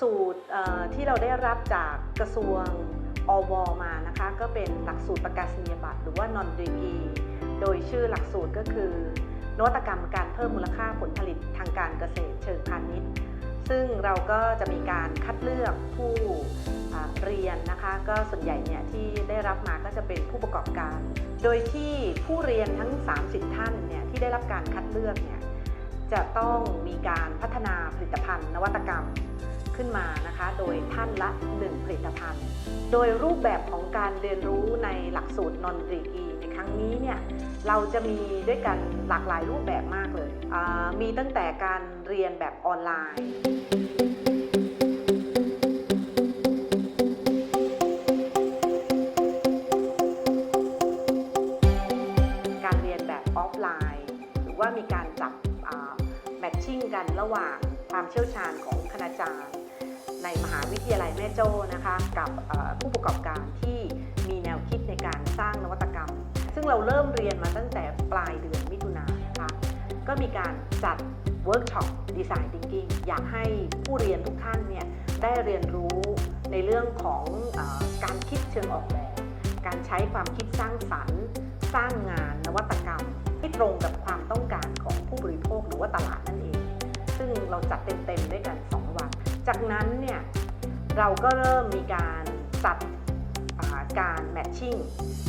สูตรที่เราได้รับจากกระทรวงอวมานะคะก็เป็นหลักสูตรประกาศนียบัตรหรือว่านอนดีกี โดยชื่อหลักสูตรก็คือนวัตกรรมการเพิ่มมูลค่าผลผลิตทางการเกษตรเชิงพาณิชย์ ซึ่งเราก็จะมีการคัดเลือกผู้เรียนนะคะ ก็ส่วนใหญ่เนี่ยที่ได้รับมาก็จะเป็นผู้ประกอบการ โดยที่ผู้เรียนทั้ง 30 ท่านเนี่ยที่ได้รับการคัดเลือกเนี่ยจะต้องมีการพัฒนาผลิตภัณฑ์ นวัตกรรม ขึ้นมานะคะ โดยท่านละ 1 ผลิตภัณฑ์ โดยรูปแบบของการเรียนรู้ในหลักสูตรนอนดีกีในครั้งนี้เนี่ยเราจะมีด้วยกันหลากหลายรูปแบบมากเลย มีตั้งแต่การเรียนแบบออนไลน์ การเรียนแบบออฟไลน์ หรือว่ามีการจับแมทชิ่งกันระหว่างความเชี่ยวชาญของคณาจารย์ ในมหาวิทยาลัยแม่โจ้นะคะ กับผู้ประกอบการที่มีแนวคิดในการสร้างนวัตกรรม ซึ่งเราเริ่มเรียนมาตั้งแต่ปลายเดือนมิถุนายนนะคะก็มีการจัดเวิร์กช็อปดีไซน์ thinking อยากให้ผู้เรียนทุกท่านเนี่ยได้เรียนรู้ในเรื่องของอการคิดเชิงออกแบบ การใช้ความคิดสร้างสรรค์ สร้างงานนวัตกรรม ที่ตรงกับความต้องการของผู้บริโภคหรือว่าตลาดนั่นเอง ซึ่งเราจัดเต็มๆด้วยกัน จากนั้นเนี่ยเราก็เริ่มมีการจัดาการแมทชิ่ง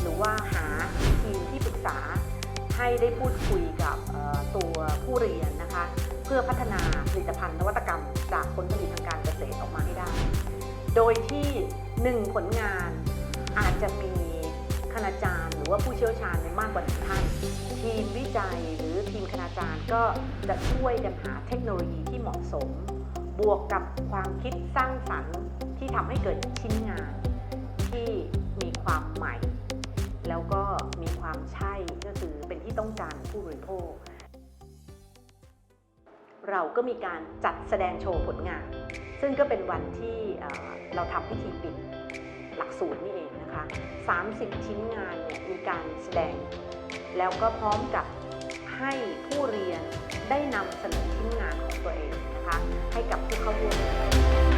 หรือว่าหาทีมที่ปรึกษาให้ได้พูดคุยกับตัวผู้เรียนนะคะเพื่อพัฒนาผลิตภัณฑ์นวัตกรรม จากผลผลิตทางการเกษตรออกมาให้ได้ โดยที่หนึ่งผลงานอาจจะมีคณาจารย์ หรือว่าผู้เชี่ยวชาญในมากกว่าหนึ่งท่าน ทีมวิจัยหรือทีมคณาจารย์ก็จะช่วยกันหาเทคโนโลยีที่เหมาะสม บวกกับความคิดสร้างสรรค์ที่ทำให้เกิดชิ้นงาน ที่มีความใหม่ แล้วก็มีความใช่ก็คือเป็นที่ต้องการผู้บริโภค เราก็มีการจัดแสดงโชว์ผลงาน ซึ่งก็เป็นวันที่เราทำพิธีปิดหลักสูตรนี่เองนะคะ 30 ชิ้นงานเนี่ยมีการแสดง แล้วก็พร้อมกับ ให้ผู้เรียนได้นำเสนอชิ้นงานของตัวเองนะคะให้กับผู้เข้าร่วม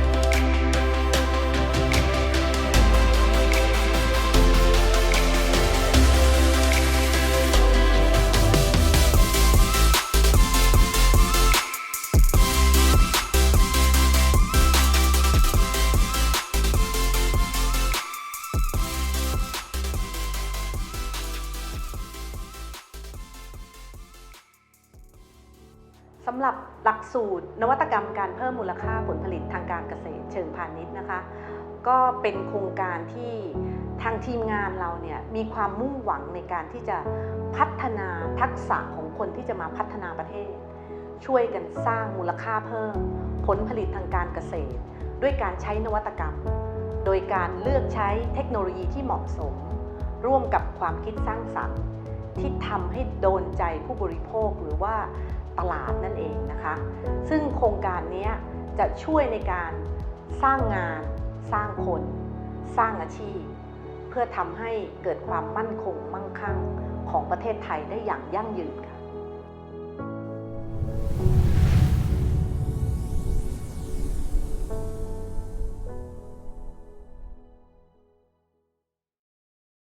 สำหรับหลักสูตรนวัตกรรมการเพิ่มมูลค่าผลผลิตทางการเกษตรเชิงพาณิชย์นะคะ ก็เป็นโครงการที่ทางทีมงานเราเนี่ยมีความมุ่งหวังในการที่จะพัฒนาทักษะของคนที่จะมาพัฒนาประเทศ ช่วยกันสร้างมูลค่าเพิ่ม ผลผลิตทางการเกษตร ด้วยการใช้นวัตกรรม โดยการเลือกใช้เทคโนโลยีที่เหมาะสม ร่วมกับความคิดสร้างสรรค์ที่ทำให้โดนใจผู้บริโภคหรือว่า ตลาดนั่นเองนะคะ ซึ่งโครงการนี้จะช่วยในการสร้างงาน สร้างคน สร้างอาชีพ เพื่อทำให้เกิดความมั่นคงมั่งคั่งของประเทศไทยได้อย่างยั่งยืนค่ะ